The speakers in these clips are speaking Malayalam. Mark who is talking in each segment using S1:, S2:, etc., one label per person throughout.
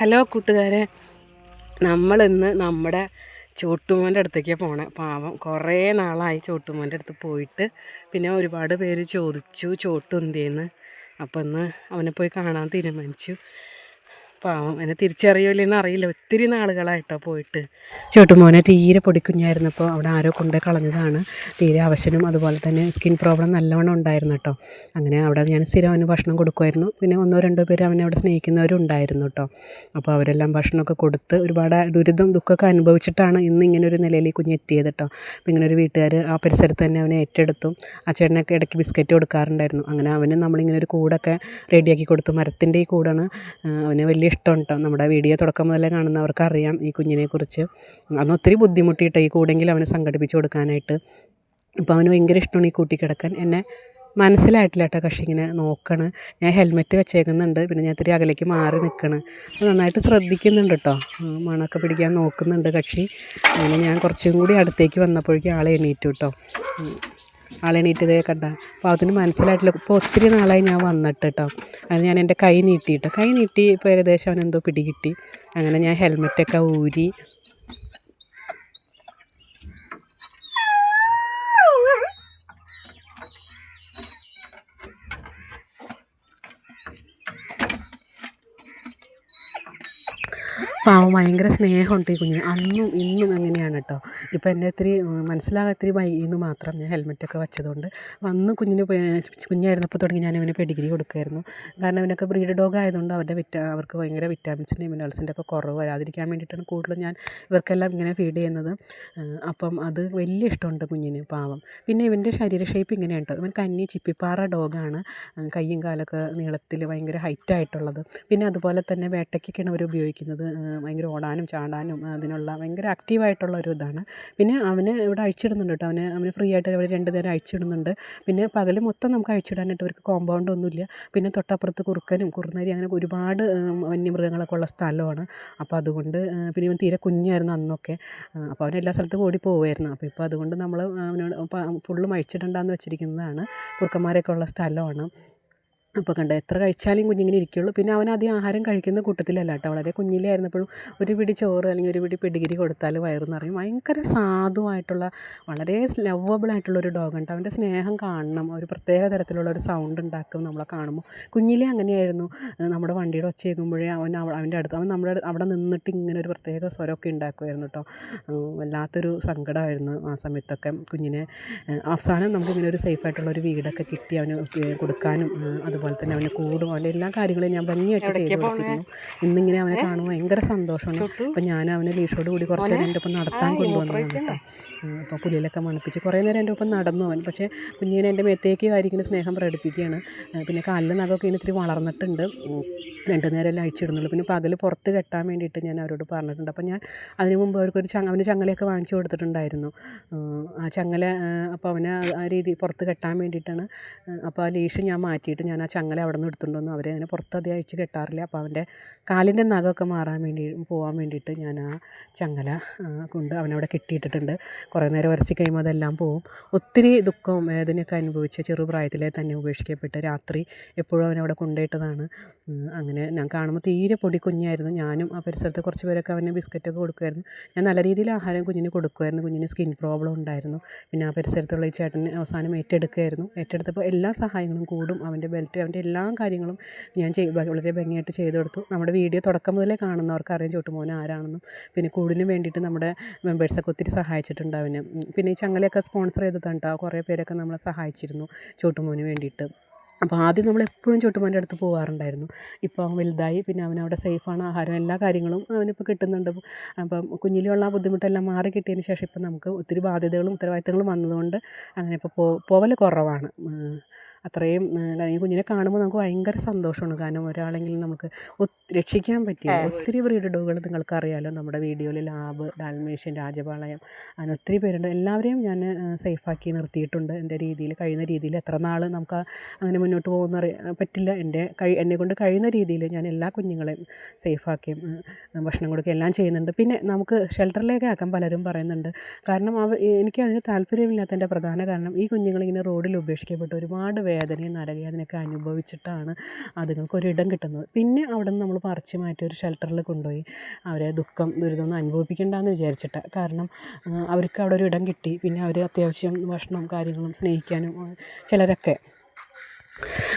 S1: ഹലോ കൂട്ടുകാരെ. നമ്മളിന്ന് നമ്മുടെ ചോട്ടുമോന്റെ അടുത്തേക്ക് പോണേ. പാവം കുറേ നാളായി ചോട്ടുമോന്റെ അടുത്ത് പോയിട്ട്. പിന്നെ ഒരുപാട് പേര് ചോദിച്ചു ചോട്ടു എന്തിയെന്ന്? അപ്പം ഇന്ന് അവനെ പോയി കാണാൻ തീരുമാനിച്ചു. പാവം. എന്നെ തിരിച്ചറിയില്ലെന്ന് അറിയില്ല. ഒത്തിരി നാളുകളായിട്ടോ പോയിട്ട്. ചേട്ടുമോനെ തീരെ പൊടിക്കുഞ്ഞായിരുന്നപ്പോൾ അവിടെ ആരോ കൊണ്ട് കളഞ്ഞതാണ്. തീരെ അവശനും അതുപോലെ തന്നെ സ്കിൻ പ്രോബ്ലം നല്ലവണ്ണം ഉണ്ടായിരുന്നു കേട്ടോ. അങ്ങനെ അവിടെ ഞാൻ സ്ഥിരം അവന് ഭക്ഷണം കൊടുക്കുമായിരുന്നു. പിന്നെ ഒന്നോ രണ്ടോ പേര് അവനെ അവിടെ സ്നേഹിക്കുന്നവരും ഉണ്ടായിരുന്നു കേട്ടോ. അപ്പോൾ അവരെല്ലാം ഭക്ഷണമൊക്കെ കൊടുത്ത് ഒരുപാട് ദുരിതം ദുഃഖമൊക്കെ അനുഭവിച്ചിട്ടാണ് ഇന്ന് ഇങ്ങനെ ഒരു നിലയിൽ കുഞ്ഞെത്തിയത് കേട്ടോ. അപ്പോൾ ഇങ്ങനെ ഒരു വീട്ടുകാർ ആ പരിസരത്ത് തന്നെ അവനെ ഏറ്റെടുത്തു. ആ ചേട്ടനൊക്കെ ഇടയ്ക്ക് ബിസ്ക്കറ്റ് കൊടുക്കാറുണ്ടായിരുന്നു. അങ്ങനെ അവന് നമ്മളിങ്ങനെ ഒരു കൂടൊക്കെ റെഡിയാക്കി കൊടുത്തു. മരത്തിന്റെ ഈ കൂടാണ് അവന് വലിയ ഇഷ്ടം കേട്ടോ നമ്മുടെ വീഡിയോ തുടക്കം മുതലേ കാണുന്നവർക്ക് അറിയാം ഈ കുഞ്ഞിനെക്കുറിച്ച്. അന്ന് ഒത്തിരി ബുദ്ധിമുട്ടിയിട്ട് ഈ കൂടെങ്കിലും അവനെ സംഘടിപ്പിച്ച് കൊടുക്കാനായിട്ട്. അപ്പോൾ അവന് ഭയങ്കര ഇഷ്ടമാണ് ഈ കൂട്ടി കിടക്കാൻ. എന്നെ മനസ്സിലായിട്ടില്ല കേട്ടോ കക്ഷി ഇങ്ങനെ നോക്കണ്. ഞാൻ ഹെൽമെറ്റ് വെച്ചേക്കുന്നുണ്ട്. പിന്നെ ഞാൻ ഇത്തിരി അകലേക്ക് മാറി നിൽക്കണ് നന്നായിട്ട് ശ്രദ്ധിക്കുന്നുണ്ട് കേട്ടോ. മണമൊക്കെ പിടിക്കാൻ നോക്കുന്നുണ്ട് കക്ഷി. അങ്ങനെ ഞാൻ കുറച്ചും കൂടി അടുത്തേക്ക് വന്നപ്പോഴേക്കും ആളെ എണീറ്റു കേട്ടോ. ഉം. നീട്ടിയതേ കണ്ട അതിന് മനസ്സിലായിട്ടില്ല. ഇപ്പോൾ ഒത്തിരി നാളായി ഞാൻ വന്നിട്ട് കേട്ടോ അത് ഞാൻ എന്റെ കൈ നീട്ടിയിട്ടോ. കൈ നീട്ടി ഇപ്പോൾ ഏകദേശം അവനെന്തോ പിടികിട്ടി. അങ്ങനെ ഞാൻ ഹെൽമെറ്റൊക്കെ ഊരി പാവം ഭയങ്കര സ്നേഹമുണ്ട് ഈ കുഞ്ഞിന്. അന്നും ഇന്നും അങ്ങനെയാണ് കേട്ടോ. ഇപ്പോൾ എന്നെ ഇത്തിരി മനസ്സിലാകാൻ ഇത്തിരി മാത്രം ഞാൻ ഹെൽമെറ്റൊക്കെ വെച്ചതുകൊണ്ട് അന്ന് കുഞ്ഞിന് കുഞ്ഞായിരുന്നപ്പോൾ തുടങ്ങി ഞാൻ ഇവന് പെഡിഗ്രി കൊടുക്കുമായിരുന്നു. കാരണം അവനൊക്കെ ബ്രീഡ് ഡോഗ് ആയതുകൊണ്ട് അവരുടെ വിറ്റാ അവർക്ക് ഭയങ്കര വിറ്റാമിൻസിന്റെയും മിനറൽസിന്റെ ഒക്കെ കുറവ്. വരാതിരിക്കാൻ വേണ്ടിയിട്ടാണ് കൂടുതലും ഞാൻ ഇവർക്കെല്ലാം ഇങ്ങനെ ഫീഡ് ചെയ്യുന്നത്. അപ്പം അത് വലിയ ഇഷ്ടമുണ്ട് കുഞ്ഞിന് പാവം. പിന്നെ ഇവന്റെ ശരീര ഷേപ്പ് ഇങ്ങനെയാണ് കേട്ടോ. ഇവൻ കന്നി ചിപ്പിപ്പാറ ഡോഗാണ് കയ്യും കാലൊക്കെ നീളത്തിൽ ഭയങ്കര ഹൈറ്റായിട്ടുള്ളത് പിന്നെ അതുപോലെ തന്നെ വേട്ടയ്ക്കൊക്കെയാണ് അവർ ഉപയോഗിക്കുന്നത്. ഭയങ്കര ഓടാനും ചാടാനും അതിനുള്ള ഭയങ്കര ആക്റ്റീവായിട്ടുള്ള ഒരു ഇതാണ്. പിന്നെ അവന് ഇവിടെ അഴിച്ചിടുന്നുണ്ട് കേട്ടോ അവന് അവന് ഫ്രീ ആയിട്ട് അവർ രണ്ട് നേരം അഴിച്ചിടുന്നുണ്ട്. പിന്നെ പകൽ മൊത്തം നമുക്ക് അഴിച്ചിടാനായിട്ട് അവർക്ക് കോമ്പൗണ്ട് ഒന്നുമില്ല. പിന്നെ തൊട്ടപ്പുറത്ത് കുറുക്കനും കുറുനരി അങ്ങനെ ഒരുപാട് വന്യമൃഗങ്ങളൊക്കെ ഉള്ള സ്ഥലമാണ്. അപ്പോൾ അതുകൊണ്ട് പിന്നെ ഇവൻ തീരെ കുഞ്ഞായിരുന്നു അന്നൊക്കെ. അപ്പോൾ അവൻ എല്ലാ സ്ഥലത്തും ഓടി പോവുമായിരുന്നു. അപ്പോൾ ഇപ്പോൾ അതുകൊണ്ട് നമ്മൾ അവനോട് ഫുള്ളും അഴിച്ചിടണ്ടെന്ന് വെച്ചിരിക്കുന്നതാണ്. കുറുക്കന്മാരൊക്കെ ഉള്ള സ്ഥലമാണ്. അപ്പോൾ കണ്ട എത്ര കഴിച്ചാലും കുഞ്ഞിങ്ങനെ ഇരിക്കുള്ളൂ. പിന്നെ അവൻ ആദ്യം ആഹാരം കഴിക്കുന്ന കൂട്ടത്തിലല്ല കേട്ടോ. വളരെ കുഞ്ഞിലായിരുന്നപ്പോഴും ഒരു പിടി ചോറ് അല്ലെങ്കിൽ ഒരു പിടി പെഡിഗിരി കൊടുത്താൽ വയറ് നിറയും. ഭയങ്കര സാധുവായിട്ടുള്ള വളരെ ലവബിൾ ആയിട്ടുള്ള ഒരു ഉണ്ട് അവന്റെ സ്നേഹം കാണണം. ഒരു പ്രത്യേക തരത്തിലുള്ള ഒരു സൗണ്ട് ഉണ്ടാക്കും നമ്മളെ കാണുമ്പോൾ. കുഞ്ഞിലെ അങ്ങനെയായിരുന്നു. നമ്മുടെ വണ്ടിയുടെ ഒച്ച കേൾക്കുമ്പോഴേ അവൻ അവ- അവന്റെ അടുത്ത് അവൻ നമ്മുടെ അവിടെ നിന്നിട്ട് ഇങ്ങനെ ഒരു പ്രത്യേക സ്വരമൊക്കെ ഉണ്ടാക്കുമായിരുന്നു കേട്ടോ. വല്ലാത്തൊരു സങ്കടമായിരുന്നു ആ സമയത്തൊക്കെ കുഞ്ഞിനെ. അവസാനം നമുക്കിങ്ങനെ ഒരു സേഫ് ആയിട്ടുള്ള ഒരു വീടൊക്കെ കിട്ടി അവന് കൊടുക്കാനും ഏഹ് അതുപോലെ തന്നെ അവന് കൂടും. അവന്റെ എല്ലാ കാര്യങ്ങളും ഞാൻ ഭംഗിയായിട്ട് ചെയ്തു കൊടുത്തിരുന്നു. ഇന്നിങ്ങനെ അവനെ കാണുമ്പോൾ ഭയങ്കര സന്തോഷമാണ്. അപ്പം ഞാൻ അവനെ ലീഷോട് കൂടി കുറച്ച് നേരം എന്റെ ഒപ്പം നടത്താൻ കൊണ്ടുവന്നതാണ് കേട്ടോ. അപ്പോൾ പുലിയിലൊക്കെ മണപ്പിച്ച് കുറേ നേരം എന്റെ ഒപ്പം നടന്നു അവൻ. പക്ഷേ കുഞ്ഞിനെ എന്റെ മേത്തേക്ക് ആയിരിക്കുന്ന സ്നേഹം പ്രകടിപ്പിക്കുകയാണ്. പിന്നെ കാലിലെ നഖമൊക്കെ ഇനി ഇത്തിരി വളർന്നിട്ടുണ്ട്. രണ്ട് നേരമല്ലേ അയച്ചിടുന്നുള്ളൂ പിന്നെ പകൽ പുറത്ത് കെട്ടാൻ വേണ്ടിയിട്ട് ഞാൻ അവരോട് പറഞ്ഞിട്ടുണ്ട്. അപ്പോൾ ഞാൻ അതിന് മുമ്പ് അവർക്കൊരു ചങ്ങ അവന് ചങ്ങലയൊക്കെ വാങ്ങിച്ചു കൊടുത്തിട്ടുണ്ടായിരുന്നു. ആ ചങ്ങല അപ്പോൾ അവനെ ആ- ആ രീതി പുറത്ത് കെട്ടാൻ വേണ്ടിയിട്ടാണ്. അപ്പോൾ ആ ലീഷ് ഞാൻ മാറ്റിയിട്ട് ഞാൻ ആ ചങ്ങല അവിടെ നിന്ന് എടുത്തുകൊണ്ട് വന്നു. അവരെ അങ്ങനെ പുറത്ത് അധികം അഴിച്ച് കെട്ടാറില്ല. അപ്പോൾ അവന്റെ കാലിന്റെ നഖമൊക്കെ മാറാൻ വേണ്ടി പോകാൻ വേണ്ടിയിട്ട് ഞാൻ ആ ചങ്ങല കൊണ്ട് അവനവിടെ കെട്ടിയിട്ടിട്ടുണ്ട്. കുറേ നേരം ഉരಸಿ കഴിയുമ്പോൾ അതെല്ലാം പോവും. ഒത്തിരി ദുഃഖവും വേദനയൊക്കെ അനുഭവിച്ച ചെറുപ്രായത്തിലെ തന്നെ ഉപേക്ഷിക്കപ്പെട്ട് രാത്രി എപ്പോഴും അവനവിടെ കൊണ്ടുപോയിട്ടതാണ്. അങ്ങനെ ഞാൻ കാണുമ്പോൾ തീരെ പൊടി കുഞ്ഞായിരുന്നു. ഞാനും ആ പരിസരത്ത് കുറച്ച് പേരൊക്കെ അവന് ബിസ്ക്കറ്റൊക്കെ കൊടുക്കുമായിരുന്നു. ഞാൻ നല്ല രീതിയിൽ ആഹാരം കുഞ്ഞിന് കൊടുക്കുമായിരുന്നു. കുഞ്ഞിന് സ്കിൻ പ്രോബ്ലം ഉണ്ടായിരുന്നു. പിന്നെ ആ പരിസരത്തുള്ള ഈ ചേട്ടന് അവസാനം ഏറ്റെടുക്കുമായിരുന്നു. ഏറ്റെടുത്തപ്പോൾ എല്ലാ സഹായങ്ങളും കൂടും. അവന്റെ ബെൽറ്റ് അവന്റെ എല്ലാ കാര്യങ്ങളും ഞാൻ ചെയ് വളരെ ഭംഗിയായിട്ട് ചെയ്തു കൊടുത്തു. നമ്മുടെ വീഡിയോ തുടക്കം മുതലേ കാണുന്നവർക്ക് അറിയാം ചോട്ടുമോൻ ആരാണെന്നും പിന്നെ കൂടിന് വേണ്ടിയിട്ട് നമ്മുടെ മെമ്പേഴ്സൊക്കെ ഒത്തിരി സഹായിച്ചിട്ടുണ്ട് അവന് പിന്നെ ഈ ചങ്ങലയൊക്കെ സ്പോൺസർ ചെയ്ത് കേട്ടോ കുറേ പേരൊക്കെ നമ്മളെ സഹായിച്ചിരുന്നു ചോട്ടുമോന് വേണ്ടിയിട്ട്. അപ്പോൾ ആദ്യം നമ്മൾ എപ്പോഴും ചുട്ടുമോന്റെ അടുത്ത് പോകാറുണ്ടായിരുന്നു ഇപ്പോൾ അവൻ വലുതായി പിന്നെ അവനവിടെ സേഫാണ് ആഹാരം എല്ലാ കാര്യങ്ങളും അവനിപ്പോൾ കിട്ടുന്നുണ്ട്. അപ്പം കുഞ്ഞിലുള്ള ആ ബുദ്ധിമുട്ടെല്ലാം മാറി കിട്ടിയതിന് ശേഷം ഇപ്പം നമുക്ക് ഒത്തിരി ബാധ്യതകളും ഉത്തരവാദിത്തങ്ങളും വന്നതുകൊണ്ട് അങ്ങനെ ഇപ്പോൾ പോവൽ കുറവാണ്. അത്രയും അല്ലെങ്കിൽ ഈ കുഞ്ഞിനെ കാണുമ്പോൾ നമുക്ക് ഭയങ്കര സന്തോഷമാണ്. കാരണം ഒരാളെങ്കിലും നമുക്ക് രക്ഷിക്കാൻ പറ്റിയ ഒത്തിരി ബ്രീഡ് ഡോഗുകൾ നിങ്ങൾക്ക് അറിയാലോ നമ്മുടെ വീഡിയോയിൽ ലാബ് ഡാൽമേഷ്യൻ രാജപാളയം അങ്ങനെ ഒത്തിരി പേരുണ്ട്. എല്ലാവരെയും ഞാൻ സേഫാക്കി നിർത്തിയിട്ടുണ്ട്. എന്റെ രീതിയിൽ കഴിയുന്ന രീതിയിൽ എത്ര നാൾ നമുക്ക് അങ്ങനെ മുന്നോട്ട് പോകുന്ന പറ്റില്ല. എന്റെ കഴി എന്നെ കൊണ്ട് കഴിയുന്ന രീതിയിൽ ഞാൻ എല്ലാ കുഞ്ഞുങ്ങളെയും സേഫാക്കിയും ഭക്ഷണം കൊടുക്കുകയും എല്ലാം ചെയ്യുന്നുണ്ട്. പിന്നെ നമുക്ക് ഷെൽട്ടറിലേക്ക് ആക്കാൻ പലരും പറയുന്നുണ്ട്. കാരണം അവ എനിക്ക് അതിന് താല്പര്യമില്ലാത്തതിന്റെ പ്രധാന കാരണം ഈ കുഞ്ഞുങ്ങളിങ്ങനെ റോഡിൽ ഉപേക്ഷിക്കപ്പെട്ട് ഒരുപാട് വേദനയും നരകവേദനയൊക്കെ അനുഭവിച്ചിട്ടാണ് അതുങ്ങൾക്കൊരിടം കിട്ടുന്നത്. പിന്നെ അവിടെ നിന്ന് നമ്മൾ പറിച്ച് മാറ്റി ഒരു ഷെൽട്ടറിൽ കൊണ്ടുപോയി അവരെ ദുഃഖം ദുരിതമൊന്നും അനുഭവിപ്പിക്കേണ്ടെന്ന് വിചാരിച്ചിട്ട്. കാരണം അവർക്ക് അവിടെ ഒരു ഇടം കിട്ടി. പിന്നെ അവർ അത്യാവശ്യം ഭക്ഷണം കാര്യങ്ങളും സ്നേഹിക്കാനും ചിലരൊക്കെ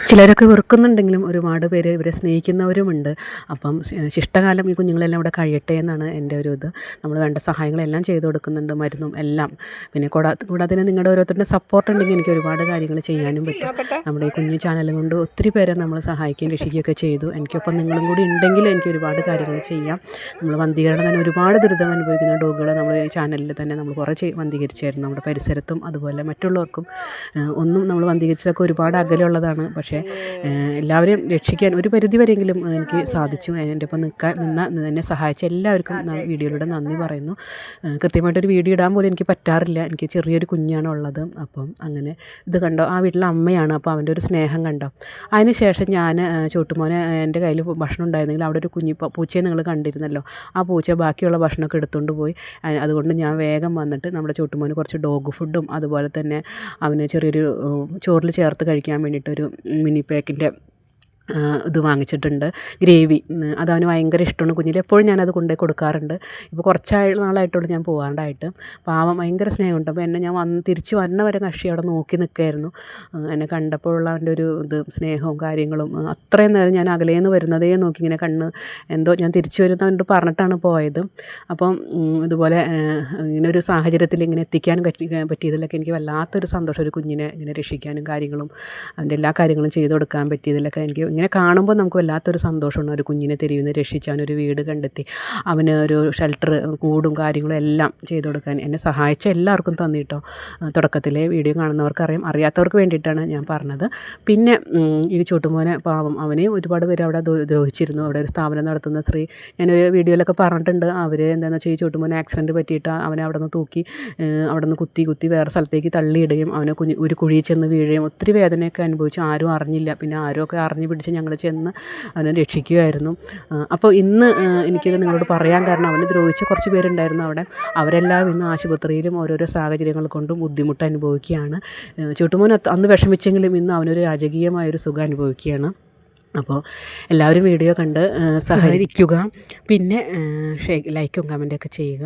S1: ചിലരൊക്കെ വെറുക്കുന്നുണ്ടെങ്കിലും ഒരുപാട് പേര് ഇവരെ സ്നേഹിക്കുന്നവരുമുണ്ട്. അപ്പം ശിഷ്ടകാലം ഈ കുഞ്ഞുങ്ങളെല്ലാം ഇവിടെ കഴിയട്ടെ എന്നാണ് എന്റെ ഒരു ഇത്. നമ്മൾ വേണ്ട സഹായങ്ങളെല്ലാം ചെയ്തു കൊടുക്കുന്നുണ്ട് മരുന്നും എല്ലാം. പിന്നെ കൂടാതെ കൂടാതെ തന്നെ നിങ്ങളുടെ ഓരോരുത്തരുടെ സപ്പോർട്ട് ഉണ്ടെങ്കിൽ എനിക്ക് ഒരുപാട് കാര്യങ്ങൾ ചെയ്യാനും പറ്റും. നമ്മുടെ ഈ കുഞ്ഞു ചാനൽ കൊണ്ട് ഒത്തിരി പേരെ നമ്മൾ സഹായിക്കുകയും രക്ഷിക്കുകയൊക്കെ ചെയ്തു. എനിക്കൊപ്പം നിങ്ങളും കൂടി ഉണ്ടെങ്കിൽ എനിക്ക് ഒരുപാട് കാര്യങ്ങൾ ചെയ്യാം. നമ്മൾ വന്ധീകരണം തന്നെ ഒരുപാട് ദുരിതം അനുഭവിക്കുന്ന ഡോഗുകളെ നമ്മൾ ഈ ചാനലിൽ തന്നെ നമ്മൾ കുറേ ചെയ് വന്ധീകരിച്ചായിരുന്നു. നമ്മുടെ പരിസരത്തും അതുപോലെ മറ്റുള്ളവർക്കും ഒന്നും നമ്മൾ വന്ധീകരിച്ചതൊക്കെ ഒരുപാട് അകലെയുള്ളതാണ്. പക്ഷേ എല്ലാവരെയും രക്ഷിക്കാൻ ഒരു പരിധി വരെയെങ്കിലും എനിക്ക് സാധിച്ചു. എന്റെ ഒപ്പം നിൽക്കാൻ നിന്ന എന്നെ സഹായിച്ച എല്ലാവർക്കും വീഡിയോയിലൂടെ നന്ദി പറയുന്നു. കൃത്യമായിട്ടൊരു വീഡിയോ ഇടാൻ പോലും എനിക്ക് പറ്റാറില്ല. എനിക്ക് ചെറിയൊരു കുഞ്ഞാണ് ഉള്ളത്. അപ്പം അങ്ങനെ ഇത് കണ്ടോ ആ വീട്ടിലെ അമ്മയാണ്. അപ്പോൾ അവന്റെ ഒരു സ്നേഹം കണ്ടോ. അതിന് ശേഷം ഞാൻ ചോട്ടുമോനെ എന്റെ കയ്യിൽ ഭക്ഷണം ഉണ്ടായിരുന്നെങ്കിൽ അവിടെ ഒരു കുഞ്ഞി പൂച്ചയെ നിങ്ങൾ കണ്ടിരുന്നല്ലോ. ആ പൂച്ച ബാക്കിയുള്ള ഭക്ഷണമൊക്കെ എടുത്തുകൊണ്ട് പോയി. അതുകൊണ്ട് ഞാൻ വേഗം വന്നിട്ട് നമ്മുടെ ചോട്ടുമോന് കുറച്ച് ഡോഗ് ഫുഡും അതുപോലെ തന്നെ അവന് ചെറിയൊരു ചോറിൽ ചേർത്ത് കഴിക്കാൻ വേണ്ടിയിട്ടൊരു മിനി പാക്കിൻ്റെ ആ, ഇത് വാങ്ങിച്ചിട്ടുണ്ട്. ഗ്രേവി. അത് അവന് ഭയങ്കര ഇഷ്ടമാണ്. കുഞ്ഞിൽ എപ്പോഴും ഞാനത് കൊണ്ടുപോയി കൊടുക്കാറുണ്ട്. ഇപ്പോൾ കുറച്ച് നാളായിട്ടുള്ളൂ ഞാൻ പോകാണ്ടായിട്ട് പാവം ഭയങ്കര സ്നേഹമുണ്ട്. അപ്പോൾ എന്നെ ഞാൻ വന്ന് തിരിച്ച് വന്ന വരെ കക്ഷി അവിടെ നോക്കി നിൽക്കുമായിരുന്നു എന്നെ കണ്ടപ്പോഴുള്ള അവന്റെ ഒരു ഇത് സ്നേഹവും കാര്യങ്ങളും അത്രയും നേരം ഞാൻ അകലേന്ന് വരുന്നതേ നോക്കി ഇങ്ങനെ കണ്ണ് എന്തോ ഞാൻ തിരിച്ചു അവന്റെ പറഞ്ഞിട്ടാണ് പോയത്. അപ്പം ഇതുപോലെ ഇങ്ങനെ ഒരു സാഹചര്യത്തിൽ ഇങ്ങനെ എത്തിക്കാൻ പറ്റി പറ്റിയതിലൊക്കെ എനിക്ക് വല്ലാത്തൊരു സന്തോഷം. ഒരു കുഞ്ഞിനെ ഇങ്ങനെ രക്ഷിക്കാനും കാര്യങ്ങളും അവന്റെ എല്ലാ കാര്യങ്ങളും ചെയ്തു കൊടുക്കാൻ പറ്റിയതിലൊക്കെ എനിക്ക് ഇങ്ങനെ കാണുമ്പോൾ നമുക്ക് വല്ലാത്തൊരു സന്തോഷമാണ് ഒരു കുഞ്ഞിനെ തെരുവിൽ നിന്ന് രക്ഷിച്ച് അവനൊരു വീട് കണ്ടെത്തി. അവന് ഒരു ഷെൽട്ടർ കൂടും കാര്യങ്ങളും എല്ലാം ചെയ്തു കൊടുക്കാൻ എന്നെ സഹായിച്ച എല്ലാവർക്കും തന്നിട്ടോ തുടക്കത്തിലെ വീഡിയോ കാണുന്നവർക്കറിയാം അറിയാത്തവർക്ക് വേണ്ടിയിട്ടാണ് ഞാൻ പറഞ്ഞത്. പിന്നെ ഈ ചൂട്ടുമോനെ പാവം അവനെ ഒരുപാട് പേര് അവിടെ ദ്രോഹിച്ചിരുന്നു. അവിടെ ഒരു സ്ഥാപനം നടത്തുന്ന സ്ത്രീ. ഞാനൊരു വീഡിയോയിലൊക്കെ പറഞ്ഞിട്ടുണ്ട്. അവർ എന്താണെന്ന് വെച്ചാൽ ഈ ചൂട്ടുമോനെ ആക്സിഡന്റ് പറ്റിയിട്ട് അവനെ അവിടെ നിന്ന് തൂക്കി അവിടെ നിന്ന് കുത്തി കുത്തി വേറെ സ്ഥലത്തേക്ക് തള്ളിയിടുകയും അവനെ കുഞ്ഞ് ഒരു കുഴിയിൽ ചെന്ന് വീഴുകയും ഒത്തിരി വേദനയൊക്കെ അനുഭവിച്ചു ആരും അറിഞ്ഞില്ല. പിന്നെ ആരുമൊക്കെ അറിഞ്ഞു പിടിച്ച് ഞങ്ങൾ ചെന്ന് അവനെ രക്ഷിക്കുമായിരുന്നു അപ്പോൾ ഇന്ന് എനിക്കിത് നിങ്ങളോട് പറയാൻ കാരണം അവനെ ദ്രോഹിച്ച കുറച്ച് പേരുണ്ടായിരുന്നു അവിടെ. അവരെല്ലാം ഇന്ന് ആശുപത്രിയിലും ഓരോരോ സാഹചര്യങ്ങൾ കൊണ്ടും ബുദ്ധിമുട്ട് അനുഭവിക്കുകയാണ്. ചുട്ടുമോൻ അന്ന് വിഷമിച്ചെങ്കിലും ഇന്ന് അവനൊരു രാജകീയമായൊരു സുഖം അനുഭവിക്കുകയാണ്. അപ്പോൾ എല്ലാവരും വീഡിയോ കണ്ട് സഹകരിക്കുക. പിന്നെ ലൈക്കും കമന്റൊക്കെ ചെയ്യുക.